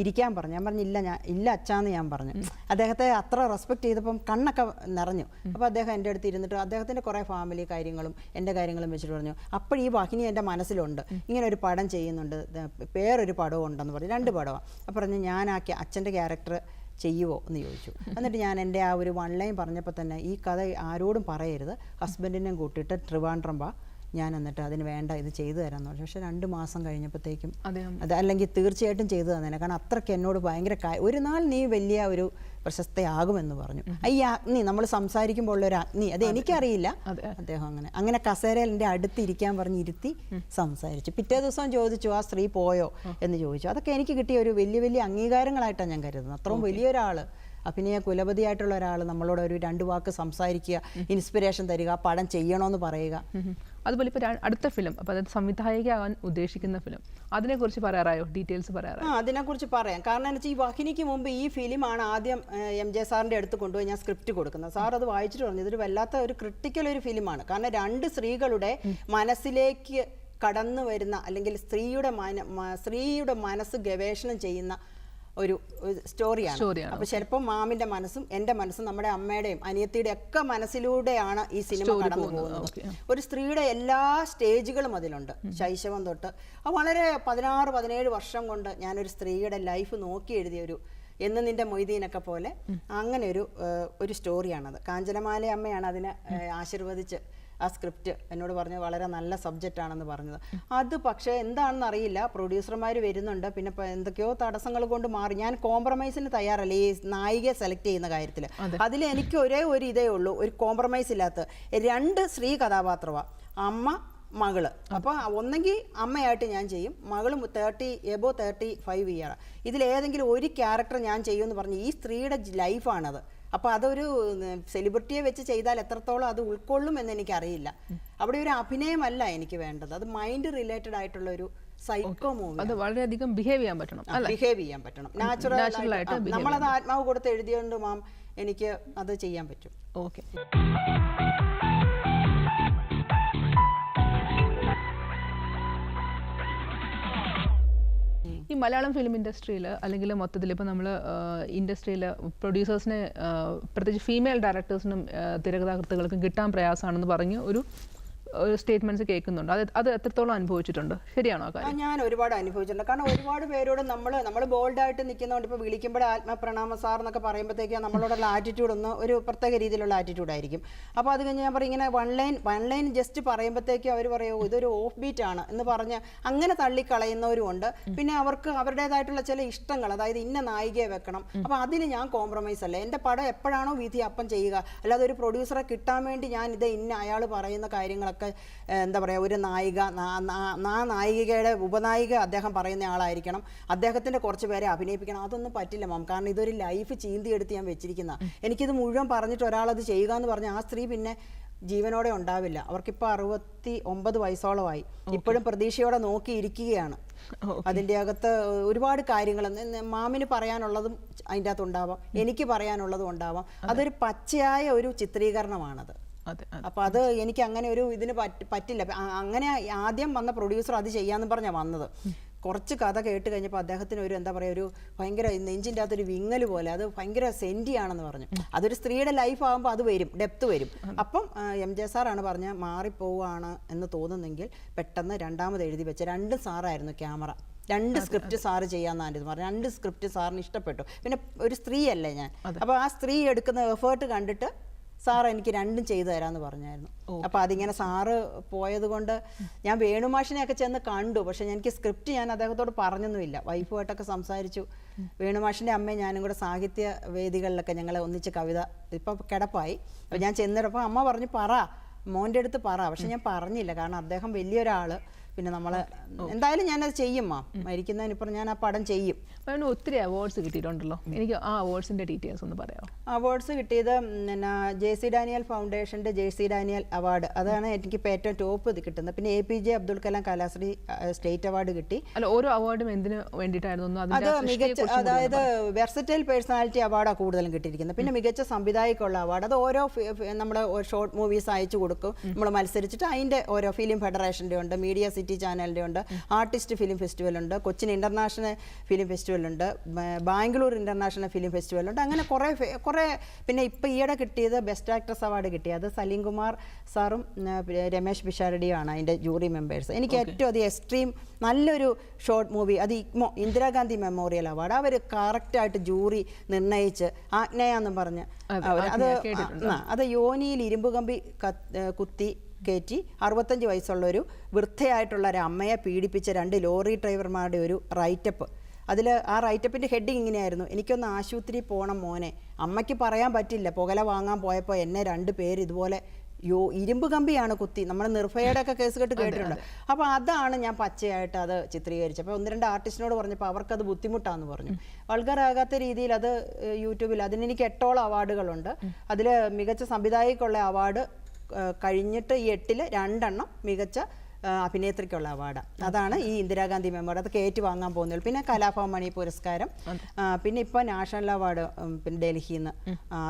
ഇരിക്കാൻ പറഞ്ഞു. ഞാൻ പറഞ്ഞു ഇല്ല ഞാൻ ഇല്ല അച്ചാന്ന് ഞാൻ പറഞ്ഞു. അദ്ദേഹത്തെ അത്ര റെസ്പെക്ട് ചെയ്തപ്പം കണ്ണൊക്കെ നിറഞ്ഞു. അപ്പോൾ അദ്ദേഹം എന്റെ അടുത്ത് ഇരുന്നിട്ട് അദ്ദേഹത്തിന്റെ കുറേ ഫാമിലി കാര്യങ്ങളും എന്റെ കാര്യങ്ങളും വെച്ചിട്ട് പറഞ്ഞു അപ്പോൾ ഈ വാഹിനി എന്റെ മനസ്സിലുണ്ട്. ഇങ്ങനെ ഒരു പടം ചെയ്യുന്നുണ്ട് പേരൊരു പടവും ഉണ്ടെന്ന് പറഞ്ഞു രണ്ട് പടമാണ് അപ്പോൾ പറഞ്ഞു ഞാനാക്കി അച്ഛന്റെ ക്യാരക്ടർ ചെയ്യുവോ എന്ന് ചോദിച്ചു. എന്നിട്ട് ഞാൻ എന്റെ ആ ഒരു വൺ ലൈൻ പറഞ്ഞപ്പോൾ തന്നെ ഈ കഥ ആരോടും പറയരുത്. ഹസ്ബൻഡിനെയും കൂട്ടിയിട്ട് ട്രിവാൻഡ്രം വാ. ഞാൻ എന്നിട്ട് അതിന് വേണ്ട ഇത് ചെയ്തു തരാമെന്ന് പറഞ്ഞു. പക്ഷേ രണ്ട് മാസം കഴിഞ്ഞപ്പോഴത്തേക്കും അതെ അത് അല്ലെങ്കിൽ തീർച്ചയായിട്ടും ചെയ്തു തന്നെ കാരണം അത്രയ്ക്ക് എന്നോട് ഭയങ്കര ഒരു നാൾ നീ വലിയ ഒരു പ്രശസ്തയാകുമെന്ന് പറഞ്ഞു. ഈ അഗ്നി നമ്മൾ സംസാരിക്കുമ്പോൾ ഉള്ള ഒരു അഗ്നി അത് എനിക്കറിയില്ല. അദ്ദേഹം അങ്ങനെ അങ്ങനെ കസേരയിൽ എന്റെ അടുത്ത് ഇരിക്കാൻ പറഞ്ഞ് ഇരുത്തി സംസാരിച്ചു. പിറ്റേ ദിവസം ചോദിച്ചു ആ സ്ത്രീ പോയോ? എന്ന് ചോദിച്ചു. അതൊക്കെ എനിക്ക് കിട്ടിയ ഒരു വലിയ വലിയ അംഗീകാരങ്ങളായിട്ടാണ് ഞാൻ കരുതുന്നത്. അത്രയും വലിയൊരാൾ അഭിനയ കുലപതിയായിട്ടുള്ള ഒരാൾ നമ്മളോട് ഒരു രണ്ട് വാക്ക് സംസാരിക്കുക ഇൻസ്പിറേഷൻ തരിക പടം ചെയ്യണമെന്ന് പറയുക. അതുപോലെ ഇപ്പോൾ അടുത്ത ഫിലിം അപ്പോൾ അതായത് സംവിധായികയാകാൻ ഉദ്ദേശിക്കുന്ന ഫിലിം അതിനെക്കുറിച്ച് പറയാറായോ? ഡീറ്റെയിൽസ് പറയാറായോ? ആ അതിനെക്കുറിച്ച് പറയാം. കാരണം എന്ന് വെച്ചാൽ ഈ വഹിനിക്ക് മുമ്പ് ഈ ഫിലിമാണ് ആദ്യം എം ജെ സാറിന്റെ അടുത്ത് കൊണ്ടുപോയി ഞാൻ സ്ക്രിപ്റ്റ് കൊടുക്കുന്നത്. സാർ അത് വായിച്ചിട്ട് പറഞ്ഞു ഇതൊരു വല്ലാത്ത ഒരു ക്രിട്ടിക്കൽ ഒരു ഫിലിമാണ് കാരണം രണ്ട് സ്ത്രീകളുടെ മനസ്സിലേക്ക് കടന്നു വരുന്ന അല്ലെങ്കിൽ സ്ത്രീയുടെ മന സ്ത്രീയുടെ മനസ്സ് ഗവേഷണം ചെയ്യുന്ന ഒരു സ്റ്റോറിയാണ് അപ്പൊ ചിലപ്പോൾ മാമിന്റെ മനസ്സും എന്റെ മനസ്സും നമ്മുടെ അമ്മയുടെയും അനിയത്തിയുടെ ഒക്കെ മനസ്സിലൂടെയാണ് ഈ സിനിമ കടന്നു പോകുന്നത്. ഒരു സ്ത്രീയുടെ എല്ലാ സ്റ്റേജുകളും അതിലുണ്ട് ശൈശവം തൊട്ട്. അത് വളരെ പതിനാറ് പതിനേഴ് വർഷം കൊണ്ട് ഞാനൊരു സ്ത്രീയുടെ ലൈഫ് നോക്കി എഴുതിയ ഒരു എന്ന് നിന്റെ മൊയ്തീനൊക്കെ പോലെ അങ്ങനെ ഒരു ഒരു സ്റ്റോറിയാണത് കാഞ്ചനമാല അമ്മയാണ് അതിനെ ആശീർവദിച്ച് ആ സ്ക്രിപ്റ്റ് എന്നോട് പറഞ്ഞു വളരെ നല്ല സബ്ജക്റ്റ് ആണെന്ന് പറഞ്ഞത്. അത് പക്ഷേ എന്താണെന്ന് അറിയില്ല പ്രൊഡ്യൂസർമാർ വരുന്നുണ്ട്. പിന്നെ എന്തൊക്കെയോ തടസ്സങ്ങൾ കൊണ്ട് മാറി. ഞാൻ കോംപ്രമൈസിന് തയ്യാറല്ല. ഈ നായികയെ സെലക്ട് ചെയ്യുന്ന കാര്യത്തിൽ അതിൽ എനിക്ക് ഒരേ ഒരു ഇതേ ഉള്ളൂ. ഒരു കോംപ്രമൈസ് ഇല്ലാത്ത. രണ്ട് സ്ത്രീ കഥാപാത്രമാണ് അമ്മ മകൾ. അപ്പോൾ ഒന്നെങ്കിൽ അമ്മയായിട്ട് ഞാൻ ചെയ്യും. മകളും thirty above thirty five year ഇതിൽ ഏതെങ്കിലും ഒരു ക്യാരക്ടർ ഞാൻ ചെയ്യുമെന്ന് പറഞ്ഞ് ഈ സ്ത്രീയുടെ ലൈഫാണത്. അപ്പോൾ അതൊരു സെലിബ്രിറ്റിയെ വെച്ച് ചെയ്താൽ എത്രത്തോളം അത് ഉൾക്കൊള്ളും എന്ന് എനിക്കറിയില്ല. അവിടെ ഒരു അഭിനയമല്ല എനിക്ക് വേണ്ടത്. അത് മൈൻഡ് റിലേറ്റഡ് ആയിട്ടുള്ള ഒരു സൈക്കോ മൂവി അത് വളരെയധികം ബിഹേവ് ചെയ്യാൻ പറ്റണം ബിഹേവ് ചെയ്യാൻ പറ്റണം. നാച്ചുറൽ ആയിട്ട് നമ്മളത് ആത്മാവ് കൊടുത്ത് എഴുതിയോണ്ട് മാം എനിക്ക് അത് ചെയ്യാൻ പറ്റും. ഓക്കെ ഈ മലയാളം ഫിലിം ഇൻഡസ്ട്രിയിൽ അല്ലെങ്കിൽ മൊത്തത്തിൽ ഇപ്പോൾ നമ്മൾ ഇൻഡസ്ട്രിയിൽ പ്രൊഡ്യൂസേഴ്സിനെ പ്രത്യേകിച്ച് ഫീമെയിൽ ഡയറക്ടേഴ്സിനും തിരക്കഥാകൃത്തുക്കൾക്കും കിട്ടാൻ പ്രയാസമാണെന്ന് പറഞ്ഞ് ഒരു ഒരു സ്റ്റേറ്റ്മെന്റ്സ് കേൾക്കുന്നുണ്ട്. അത് അത് എത്രത്തോളം അനുഭവിച്ചിട്ടുണ്ട്? ശരിയാണോ കാര്യം? ഞാൻ ഒരുപാട് അനുഭവിച്ചിട്ടുണ്ട്. കാരണം ഒരുപാട് പേരോട് നമ്മൾ നമ്മൾ ബോൾഡ് ബോൾഡായിട്ട് നിൽക്കുന്നതുകൊണ്ട് ഇപ്പോൾ വിളിക്കുമ്പോൾ ആത്മപ്രണാമ സാർ എന്നൊക്കെ പറയുമ്പോഴത്തേക്ക് നമ്മളോടുള്ള (laughs) ആറ്റിറ്റ്യൂഡ് ഒന്ന് ഒരു പ്രത്യേക രീതിയിലുള്ള ആറ്റിറ്റ്യൂഡ് ആയിരിക്കും. അപ്പോൾ അത് കഴിഞ്ഞ് ഞാൻ പറയും ഇങ്ങനെ one line one line just പറയുമ്പോഴത്തേക്ക് അവർ പറയുമോ ഇതൊരു ഓഫ് ബീറ്റ് ആണ് എന്ന് പറഞ്ഞ് അങ്ങനെ തള്ളിക്കളയുന്നവരും ഉണ്ട്. പിന്നെ അവർക്ക് അവരുടേതായിട്ടുള്ള ചില ഇഷ്ടങ്ങൾ അതായത് ഇന്ന നായികയെ വെക്കണം. അപ്പോൾ അതിന് ഞാൻ കോംപ്രമൈസ് അല്ല. എന്റെ പടം എപ്പോഴാണോ വിധി അപ്പം ചെയ്യുക. അല്ലാതെ ഒരു പ്രൊഡ്യൂസറെ കിട്ടാൻ വേണ്ടി ഞാൻ ഇത് ഇന്ന അയാൾ പറയുന്ന കാര്യങ്ങളൊക്കെ ഏഹ്, എന്താ പറയുക ഒരു നായിക ആ നായികയുടെ ഉപനായിക അദ്ദേഹം പറയുന്ന ആളായിരിക്കണം. അദ്ദേഹത്തിന്റെ കുറച്ച് പേരെ അഭിനയിപ്പിക്കണം. അതൊന്നും പറ്റില്ല മാം. കാരണം ഇതൊരു ലൈഫ് ചീന്തിയെടുത്ത് ഞാൻ വെച്ചിരിക്കുന്ന. എനിക്കിത് മുഴുവൻ പറഞ്ഞിട്ട് ഒരാളത് ചെയ്യുക എന്ന് പറഞ്ഞാൽ ആ സ്ത്രീ പിന്നെ ജീവനോടെ ഉണ്ടാവില്ല. അവർക്കിപ്പോൾ അറുപത്തി ഒമ്പത് വയസ്സോളമായി. ഇപ്പോഴും പ്രതീക്ഷയോടെ നോക്കിയിരിക്കുകയാണ് അതിന്റെ അകത്ത് ഒരുപാട് കാര്യങ്ങൾ. മാമിന് പറയാനുള്ളതും അതിന്റെ അകത്ത് ഉണ്ടാവാം. എനിക്ക് പറയാനുള്ളതും ഉണ്ടാവാം. അതൊരു പച്ചയായ ഒരു ചിത്രീകരണമാണത്. അതെ അതെ. അപ്പൊ അത് എനിക്ക് അങ്ങനെ ഒരു ഇതിന് പറ്റില്ല. അങ്ങനെ ആദ്യം വന്ന പ്രൊഡ്യൂസർ അത് ചെയ്യാന്ന് പറഞ്ഞ വന്നത്. കുറച്ച് കഥ കേട്ട് കഴിഞ്ഞപ്പോൾ അദ്ദേഹത്തിന് ഒരു എന്താ പറയുക ഒരു ഭയങ്കര നെഞ്ചിന്റെ അകത്തൊരു വിങ്ങൽ പോലെ അത് ഭയങ്കര സെന്റി ആണെന്ന് പറഞ്ഞു. അതൊരു സ്ത്രീയുടെ ലൈഫ് ആകുമ്പോൾ അത് വരും ഡെപ്ത് വരും. അപ്പം എം ജെ സാറാണ് പറഞ്ഞ മാറിപ്പോവാണ് എന്ന് തോന്നുന്നെങ്കിൽ പെട്ടെന്ന് രണ്ടാമത് എഴുതി വെച്ച രണ്ട് സാറായിരുന്നു ക്യാമറ രണ്ട് സ്ക്രിപ്റ്റ് സാറ് ചെയ്യാന്നാണ് ഇത് പറഞ്ഞു. രണ്ട് സ്ക്രിപ്റ്റ് സാറിന് ഇഷ്ടപ്പെട്ടു. പിന്നെ ഒരു സ്ത്രീയല്ലേ ഞാൻ. അപ്പോൾ ആ സ്ത്രീ എടുക്കുന്ന എഫേർട്ട് കണ്ടിട്ട് സാർ എനിക്ക് രണ്ടും ചെയ്തു തരാമെന്ന് പറഞ്ഞായിരുന്നു. അപ്പോൾ അതിങ്ങനെ സാറ് പോയത് കൊണ്ട് ഞാൻ വേണുമാഷിനെയൊക്കെ ചെന്ന് കണ്ടു. പക്ഷെ എനിക്ക് സ്ക്രിപ്റ്റ് ഞാൻ അദ്ദേഹത്തോട് പറഞ്ഞൊന്നുമില്ല. വൈഫുമായിട്ടൊക്കെ സംസാരിച്ചു. വേണുമാഷിന്റെ അമ്മയും ഞാനും കൂടെ സാഹിത്യ വേദികളിലൊക്കെ ഞങ്ങളെ ഒന്നിച്ച് കവിത ഇപ്പം കിടപ്പായി. അപ്പോൾ ഞാൻ ചെന്നിട്ടപ്പോൾ അമ്മ പറഞ്ഞു പറ. മോന്റെ അടുത്ത് പറ. പക്ഷെ ഞാൻ പറഞ്ഞില്ല. കാരണം അദ്ദേഹം വലിയൊരാൾ പിന്നെ നമ്മളെ എന്തായാലും ഞാനത് ചെയ്യും മാം. മരിക്കുന്നതിനിപ്പുറം ഞാൻ ആ പടം ചെയ്യും. അവന് ഒത്തിരി അവാർഡ്സ് കിട്ടിയിട്ടുണ്ടല്ലോ. എനിക്ക് ആ അവാർഡ്സിന്റെ ഡീറ്റെയിൽസ് ഒന്ന് പറയാമോ അവാർഡ്സ് കിട്ടിയത് പിന്നെ ജെ സി ഡാനിയൽ ഫൗണ്ടേഷന്റെ ജെ സി ഡാനിയൽ അവാർഡ് അതാണ് എനിക്ക് ഇപ്പോൾ ഏറ്റവും ടോപ്പ് ഇത് കിട്ടുന്നത്. പിന്നെ A P J Abdul Kalam Kalashree state award കിട്ടി. അല്ല ഓരോ അവാർഡും എന്തിനു വേണ്ടിയിട്ടായിരുന്നു അത് മികച്ച അതായത് വെർസറ്റൈൽ പേഴ്സണാലിറ്റി അവാർഡാണ് കൂടുതലും കിട്ടിയിരിക്കുന്നത്. പിന്നെ മികച്ച സംവിധായകക്കുള്ള അവാർഡ് അത് ഓരോ നമ്മുടെ ഷോർട്ട് മൂവീസ് അയച്ചു കൊടുക്കും. നമ്മൾ മത്സരിച്ചിട്ട് അതിന്റെ ഓരോ ഫിലിം ഫെഡറേഷന്റെ ഉണ്ട് മീഡിയ സിറ്റി ചാനലിന്റെ ഉണ്ട്. ആർട്ടിസ്റ്റ് ഫിലിം ഫെസ്റ്റിവൽ ഉണ്ട് കൊച്ചിൻ ഇന്റർനാഷണൽ ഫിലിം ഫെസ്റ്റിവൽ ഉണ്ട് ബാംഗ്ലൂർ ഇന്റർനാഷണൽ ഫിലിം ഫെസ്റ്റിവൽ ഉണ്ട് അങ്ങനെ കുറേ കുറേ പിന്നെ ഇപ്പോൾ ഈയിടെ കിട്ടിയത് ബെസ്റ്റ് ആക്ട്രസ് അവാർഡ് കിട്ടിയത് സലീം കുമാർ സാറും രമേശ് പിഷാരടിയുമാണ് അതിന്റെ ജൂറി മെമ്പേഴ്സ്. എനിക്ക് ഏറ്റവും അധികം എക്സ്ട്രീം നല്ലൊരു ഷോർട്ട് മൂവി അത് ഇഗ്മോ ഇന്ദിരാഗാന്ധി മെമ്മോറിയൽ അവാർഡ്. അവർ കറക്റ്റായിട്ട് ജൂറി നിർണയിച്ച് ആജ്ഞയാന്നും പറഞ്ഞ് അത്. അത് യോനിയിൽ ഇരുമ്പ് കമ്പി കത്ത്- ഏ, കുത്തി കയറ്റി അറുപത്തഞ്ച് വയസ്സുള്ള ഒരു വൃദ്ധയായിട്ടുള്ള ഒരു അമ്മയെ പീഡിപ്പിച്ച രണ്ട് ലോറി ഡ്രൈവർമാരുടെ ഒരു റൈറ്റപ്പ് അതിൽ ആ റൈറ്റപ്പിന്റെ ഹെഡിങ് ഇങ്ങനെയായിരുന്നു. എനിക്കൊന്ന് ആശുപത്രി പോകണം മോനെ. അമ്മയ്ക്ക് പറയാൻ പറ്റില്ല. പുകല വാങ്ങാൻ പോയപ്പോൾ എന്നെ രണ്ട് പേര് ഇതുപോലെ യോ ഇരുമ്പ് കമ്പിയാണ് കുത്തി. നമ്മൾ നിർഭയയുടെ ഒക്കെ കേസ് കേട്ട് കേട്ടിട്ടുണ്ട്. അപ്പോൾ അതാണ് ഞാൻ പച്ചയായിട്ട് അത് ചിത്രീകരിച്ചത്. അപ്പോൾ ഒന്ന് രണ്ട് ആർട്ടിസ്റ്റിനോട് പറഞ്ഞപ്പോൾ അവർക്കത് ബുദ്ധിമുട്ടാണെന്ന് പറഞ്ഞു. വൾഗറാകാത്ത രീതിയിൽ അത് യൂട്യൂബിൽ അതിന് എനിക്ക് എട്ടോളം അവാർഡുകളുണ്ട് അതിൽ മികച്ച സംവിധായകക്കുള്ള അവാർഡ് കഴിഞ്ഞിട്ട് ഈ എട്ടിൽ രണ്ടെണ്ണം മികച്ച അഭിനേത്രിക്കുള്ള അവാർഡ്. അതാണ് ഈ ഇന്ദിരാഗാന്ധി മെമ്മോറിയൽ. അത് കയറ്റി വാങ്ങാൻ പോകുന്നത് പിന്നെ കലാഭവൻ മണി പുരസ്കാരം. പിന്നെ ഇപ്പോൾ നാഷണൽ അവാർഡ് പിന്നെ ഡൽഹിയിൽ നിന്ന്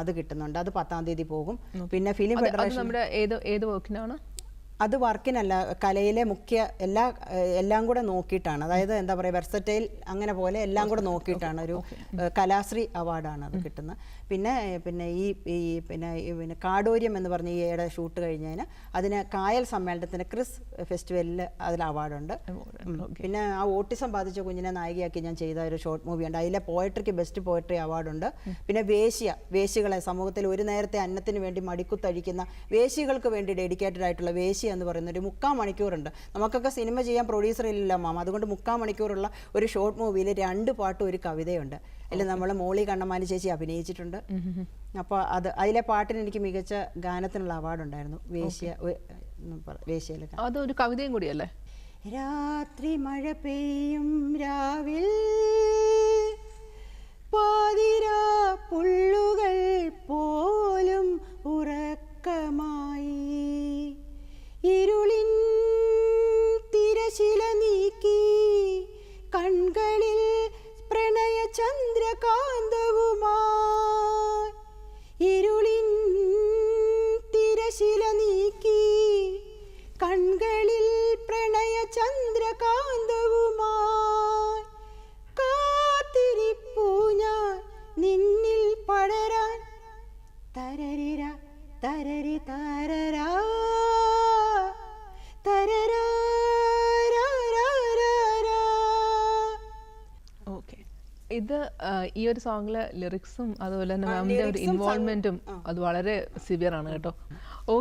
അത് കിട്ടുന്നുണ്ട്. അത് പത്താം തീയതി പോകും. പിന്നെ ഫിലിം ഫെഡറേഷൻ നമ്മുടെ ഏത് ഏത് വർക്കിനാണ്? അത് വർക്കിനല്ല കലയിലെ മുഖ്യ എല്ലാ എല്ലാം കൂടെ നോക്കിയിട്ടാണ്. അതായത് എന്താ പറയുക വെർസറ്റൈൽ അങ്ങനെ പോലെ എല്ലാം കൂടെ നോക്കിയിട്ടാണ് ഒരു കലാശ്രീ അവാർഡാണ് അത് കിട്ടുന്നത്. പിന്നെ പിന്നെ ഈ ഈ പിന്നെ പിന്നെ കാടോര്യം എന്ന് പറഞ്ഞ ഈ ഏടെ ഷൂട്ട് കഴിഞ്ഞതിന് അതിന് കായൽ സമ്മേളനത്തിന് ക്രിസ് ഫെസ്റ്റിവലിൽ അതിൽ അവാർഡുണ്ട്. പിന്നെ ആ ഓട്ടിസം ബാധിച്ച കുഞ്ഞിനെ നായികയാക്കി ഞാൻ ചെയ്ത ഒരു ഷോർട്ട് മൂവി ഉണ്ട് അതിലെ പോയട്രിക്ക് ബെസ്റ്റ് പോയട്രി അവാർഡുണ്ട്. പിന്നെ വേശ്യ വേശികളെ സമൂഹത്തിൽ ഒരു നേരത്തെ അന്നത്തിന് വേണ്ടി മടിക്കുത്തഴിക്കുന്ന വേശികൾക്ക് വേണ്ടി ഡെഡിക്കേറ്റഡ് ആയിട്ടുള്ള വേശ്യ എന്ന് പറയുന്ന ഒരു മുക്കാൽ മണിക്കൂറുണ്ട്. നമുക്കൊക്കെ സിനിമ ചെയ്യാൻ പ്രൊഡ്യൂസർ ഇല്ല മാം അതുകൊണ്ട് മുക്കാൽ മണിക്കൂറുള്ള ഒരു ഷോർട്ട് മൂവിയിൽ രണ്ട് പാട്ടും ഒരു കവിതയുണ്ട്. അതിൽ നമ്മൾ മോളി കണ്ണമാലി ചേച്ചി അഭിനയിച്ചിട്ടുണ്ട്. അപ്പോൾ അത് അതിലെ പാട്ടിന് എനിക്ക് മികച്ച ഗാനത്തിനുള്ള അവാർഡ് ഉണ്ടായിരുന്നു വേശ്യ വേശ്യയിലെ. അതൊരു കവിതയും കൂടിയല്ലേ? രാത്രി മഴ പെയ്യും രാവിൽ പാതിരാ പുള്ളുകൾ പോലും ഉറക്കമായി. ഇരുളിൻ തിരശില നീക്കി കൺകളിൽ പ്രണയ ചന്ദ്രകാന്തവുമായി ഈ ഒരു സോങ്ങിലെ ലിറിക്സും അതുപോലെ തന്നെ മാമിന്റെ ഒരു ഇൻവോൾവ്മെന്റും അത് വളരെ സിവിയർ ആണ് കേട്ടോ.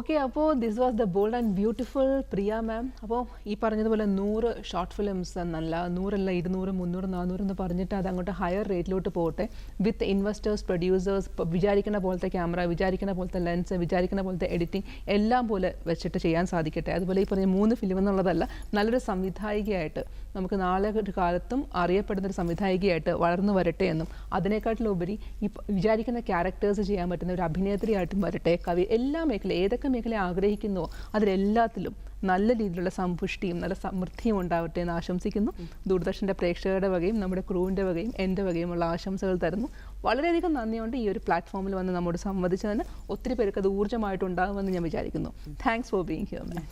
ഓക്കെ അപ്പോൾ this was the bold and beautiful Priya ma'am അപ്പോൾ ഈ പറഞ്ഞതുപോലെ നൂറ് ഷോർട്ട് ഫിലിംസ് എന്നല്ല നൂറല്ല ഇരുന്നൂറ് മുന്നൂറ് നാനൂറ് എന്ന് പറഞ്ഞിട്ട് അത് അങ്ങോട്ട് ഹയർ റേറ്റിലോട്ട് പോകട്ടെ വിത്ത് ഇൻവെസ്റ്റേഴ്സ് പ്രൊഡ്യൂസേഴ്സ് വിചാരിക്കുന്ന പോലത്തെ ക്യാമറ വിചാരിക്കുന്ന പോലത്തെ ലെൻസ് വിചാരിക്കുന്ന പോലത്തെ എഡിറ്റിംഗ് എല്ലാം പോലെ വെച്ചിട്ട് ചെയ്യാൻ സാധിക്കട്ടെ. അതുപോലെ ഈ പറഞ്ഞ മൂന്ന് ഫിലിം എന്നുള്ളതല്ല നല്ലൊരു സംവിധായികയായിട്ട് നമുക്ക് നാളെ ഒരു കാലത്തും അറിയപ്പെടുന്ന ഒരു സംവിധായികയായിട്ട് വളർന്നു വരട്ടെ എന്നും അതിനേക്കാട്ടിലുപരി ഈ വിചാരിക്കുന്ന ക്യാരക്ടേഴ്സ് ചെയ്യാൻ പറ്റുന്ന ഒരു അഭിനേത്രിയായിട്ടും വരട്ടെ കവി എല്ലാ മേഖല ഏതൊക്കെ മേഖല ആഗ്രഹിക്കുന്നുവോ അതിലെല്ലാത്തിലും നല്ല രീതിയിലുള്ള സമ്പുഷ്ടിയും നല്ല സമൃദ്ധിയും ഉണ്ടാവട്ടെ എന്ന് ആശംസിക്കുന്നു. ദൂരദർശന്റെ പ്രേക്ഷകരുടെ വകയും നമ്മുടെ ക്രൂവിന്റെ വകയും എന്റെ വകയുമുള്ള ആശംസകൾ തരുന്നു. വളരെയധികം നന്ദിയുണ്ട് ഈ ഒരു പ്ലാറ്റ്ഫോമിൽ വന്ന് നമ്മോട് സംവദിച്ചതിന്. ഒത്തിരി പേർക്ക് അത് ഊർജമായിട്ടുണ്ടാകുമെന്ന് ഞാൻ വിചാരിക്കുന്നു. Thanks for being here ma'am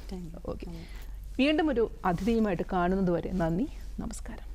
okay വീണ്ടും ഒരു അതിഥിയുമായിട്ട് കാണുന്നത് വരെ നന്ദി. നമസ്കാരം.